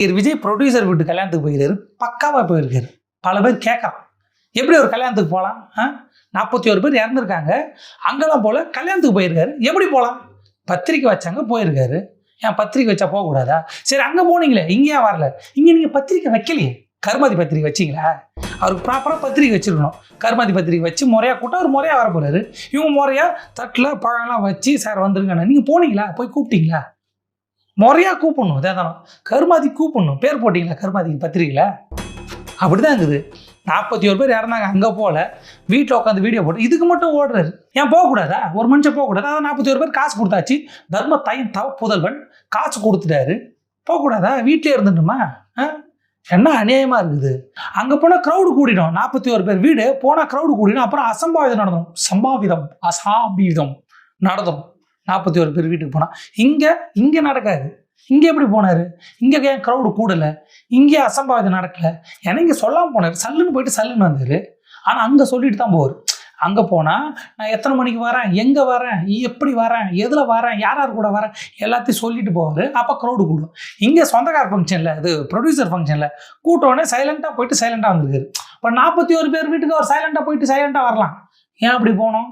இது விஜய் ப்ரொடியூசர் வீட்டு கல்யாணத்துக்கு போயிருக்காரு பக்காவாக போயிருக்காரு. பல பேர் கேட்கறான் எப்படி ஒரு கல்யாணத்துக்கு போகலாம் ஆ? நாற்பத்தி ஒரு பேர் இறந்துருக்காங்க. அங்கெல்லாம் போல கல்யாணத்துக்கு போயிருக்காரு. எப்படி போகலாம் பத்திரிக்கை வச்சாங்க போயிருக்காரு. ஏன் பத்திரிக்கை வச்சா போகக்கூடாதா சரி அங்கே போனீங்களே இங்கே ஏன் வரல. இங்கே நீங்கள் பத்திரிக்கை வைக்கலையே. கருமாதி பத்திரிக்கை வச்சிங்களா? அவருக்கு ப்ராப்பராக பத்திரிக்கை வச்சிருக்கணும். கருமாதி பத்திரிக்கை வச்சு முறையாக கூட்டம் அவர் முறையாக வர போகிறாரு இவங்க முறையாக தட்டில் பழம்லாம் வச்சு சார் வந்துருங்கண்ணா நீங்கள் போனீங்களா? போய் கூப்பிட்டீங்களா? முறையாக கூப்பிடணும். அதே தானே. கருமாதி கூப்பிடணும். பேர் போட்டிங்களா கருமாதிக்கு பத்திரிக்கையில் அப்படி தான் இருக்குது. நாற்பத்தி ஒரு பேர் இறந்தாங்க அங்கே போகல வீட்டில் உட்காந்து வீடியோ போட்டு இதுக்கு மட்டும் ஓடுறாரு. ஏன் போகக்கூடாதா? ஒரு மனுஷன் போகக்கூடாது? அதான் நாற்பத்தி ஒரு பேர் காசு கொடுத்தாச்சு. தர்ம தாயின் தவ புதல்வன் காசு கொடுத்துட்டாரு. போகக்கூடாதா? வீட்டிலே இருந்துட்டுமா? ஆ? என்ன அநியாயமாக இருக்குது? அங்கே போனால் க்ரௌடு கூடிடும். நாற்பத்தி ஒரு பேர் வீடு போனால் க்ரௌடு கூடிடும். அப்புறம் அசம்பாவிதம் நடந்துடும். சம்பாவிதம் அசாபீதம் நடந்துடும். நாற்பத்தி ஒரு பேர் வீட்டுக்கு போனால் இங்கே இங்கே நடக்காது. இங்கே எப்படி போனார்? இங்கே ஏன் க்ரௌடு கூடலை? இங்கே அசம்பாவிதம் நடக்கலை? ஏன்னா இங்கே சொல்லாமல் போனார். சல்லுன்னு போயிட்டு சல்லுன்னு வந்தார். ஆனால் அங்கே சொல்லிட்டு தான் போவார். அங்கே போனால் நான் எத்தனை மணிக்கு வரேன்? எங்கே வரேன்? எப்படி வரேன்? எதில் வரேன்? யார் யார் கூட வரேன்? எல்லாத்தையும் சொல்லிட்டு போவார். அப்போ க்ரௌடு கூடும். இங்கே சொந்தக்கார ஃபங்க்ஷனில் இது ப்ரொடியூசர் ஃபங்க்ஷனில் கூட்டோடனே சைலண்ட்டாக போயிட்டு சைலண்ட்டாக வந்திருக்காரு. இப்போ நாற்பத்தி ஒரு பேர் வீட்டுக்கு அவர் சைலண்ட்டாக போயிட்டு சைலண்ட்டாக வரலாம். ஏன் அப்படி போனோம்?